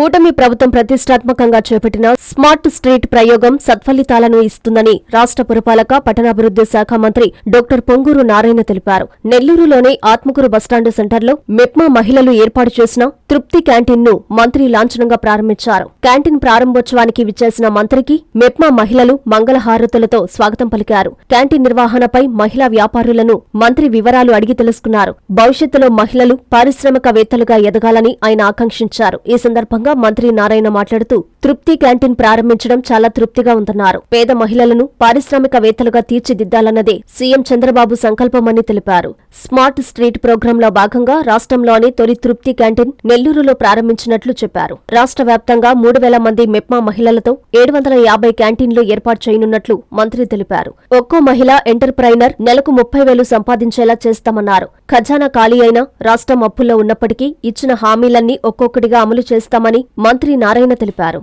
కూటమి ప్రభుత్వం ప్రతిష్టాత్మకంగా చేపట్టిన స్మార్ట్ స్ట్రీట్ ప్రయోగం సత్ఫలితాలను ఇస్తుందని రాష్ట్ర పురపాలక పట్టణాభివృద్ధి శాఖ మంత్రి డాక్టర్ పొంగూరు నారాయణ తెలిపారు. నెల్లూరులోని ఆత్మకూరు బస్టాండ్ సెంటర్లో మెప్మా మహిళలు ఏర్పాటు చేసిన తృప్తి క్యాంటీన్ను మంత్రి లాంఛనంగా ప్రారంభించారు. క్యాంటీన్ ప్రారంభోత్సవానికి విచ్చేసిన మంత్రికి మెప్మా మహిళలు మంగళహారతులతో స్వాగతం పలికారు. క్యాంటీన్ నిర్వహణపై మహిళా వ్యాపారులను మంత్రి వివరాలు అడిగి తెలుసుకున్నారు. భవిష్యత్తులో మహిళలు పారిశ్రామికవేత్తలుగా ఎదగాలని ఆయన ఆకాంక్షించారు. ఈ సందర్భంగా మంత్రి నారాయణ మాట్లాడుతూ తృప్తి క్యాంటీన్ ప్రారంభించడం చాలా తృప్తిగా ఉందన్నారు. పేద మహిళలను పారిశ్రామికవేత్తలుగా తీర్చిదిద్దాలన్నదే సీఎం చంద్రబాబు సంకల్పమని తెలిపారు. స్మార్ట్ స్ట్రీట్ ప్రోగ్రాంలో భాగంగా రాష్ట్రంలోని తొలి తృప్తి క్యాంటీన్ నెల్లూరులో ప్రారంభించినట్లు చెప్పారు. రాష్ట్ర వ్యాప్తంగా మూడు వేల మంది మెప్మా మహిళలతో ఏడు వందల యాభై క్యాంటీన్లు ఏర్పాటు చేయనున్నట్లు మంత్రి తెలిపారు. ఒక్కో మహిళ ఎంటర్ప్రైనర్ నెలకు ముప్పై వేలు సంపాదించేలా చేస్తామన్నారు. ఖజానా ఖాళీ అయినా రాష్ట్రం అప్పుల్లో ఉన్నప్పటికీ ఇచ్చిన హామీలన్నీ ఒక్కొక్కటిగా అమలు చేస్తామని మంత్రి నారాయణ తెలిపారు.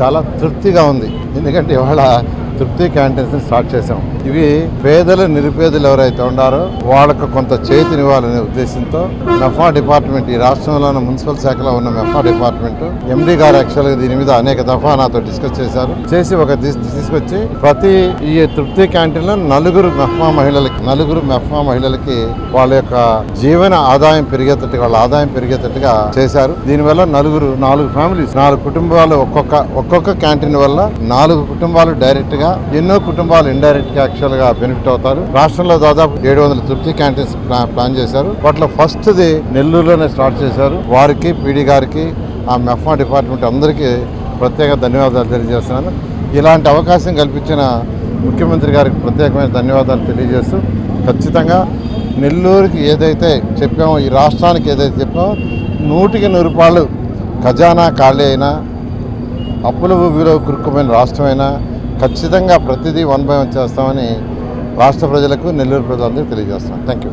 చాలా తృప్తిగా ఉంది. ఎందుకంటే ఇవాళ తృప్తి క్యాంటీన్స్ స్టార్ట్ చేశాం. ఇవి పేదలు నిరుపేదలు ఎవరైతే ఉన్నారో వాళ్ళకు కొంత చేతినివ్వాలనే ఉద్దేశంతో మెఫా డిపార్ట్మెంట్ ఈ రాష్ట్రంలోని మున్సిపల్ శాఖలో ఉన్న మెఫా డిపార్ట్మెంట్ ఎండి గారు యాక్చువల్గా దీని మీద అనేక దఫా నాతో డిస్కస్ చేశారు. చేసి ఒక తీసుకొచ్చి ప్రతి ఈ తృప్తి క్యాంటీన్లో నలుగురు మెఫా మహిళలకి నలుగురు మెఫా మహిళలకి వాళ్ళ యొక్క జీవన ఆదాయం పెరిగేటట్టుగా వాళ్ళ ఆదాయం పెరిగేటట్టుగా చేశారు. దీనివల్ల నలుగురు నాలుగు ఫ్యామిలీస్ నాలుగు కుటుంబాలు ఒక్కొక్క ఒక్కొక్క క్యాంటీన్ వల్ల నాలుగు కుటుంబాలు డైరెక్ట్ గా ఎన్నో కుటుంబాలు ఇండైరెక్ట్గా యాక్చువల్గా బెనిఫిట్ అవుతారు. రాష్ట్రంలో దాదాపు ఏడు వందల తృప్తి క్యాంటీన్స్ ప్లాన్ చేశారు. వాటిలో ఫస్ట్ ది నెల్లూరులోనే స్టార్ట్ చేశారు. వారికి పీడీ గారికి ఆ మెఫా డిపార్ట్మెంట్ అందరికీ ప్రత్యేక ధన్యవాదాలు తెలియజేస్తున్నాను. ఇలాంటి అవకాశం కల్పించిన ముఖ్యమంత్రి గారికి ప్రత్యేకమైన ధన్యవాదాలు తెలియజేస్తూ ఖచ్చితంగా నెల్లూరుకి ఏదైతే చెప్పామో ఈ రాష్ట్రానికి ఏదైతే చెప్పామో నూటికి నూరు రూపాయలు ఖజానా ఖాళీ అయినా అప్పుల భూమిలో కురుక్కుపోయిన రాష్ట్రమైనా ఖచ్చితంగా ప్రతిదీ వన్ బై వన్ చేస్తామని రాష్ట్ర ప్రజలకు నెల్లూరు ప్రజలందరికీ తెలియజేస్తాం thank you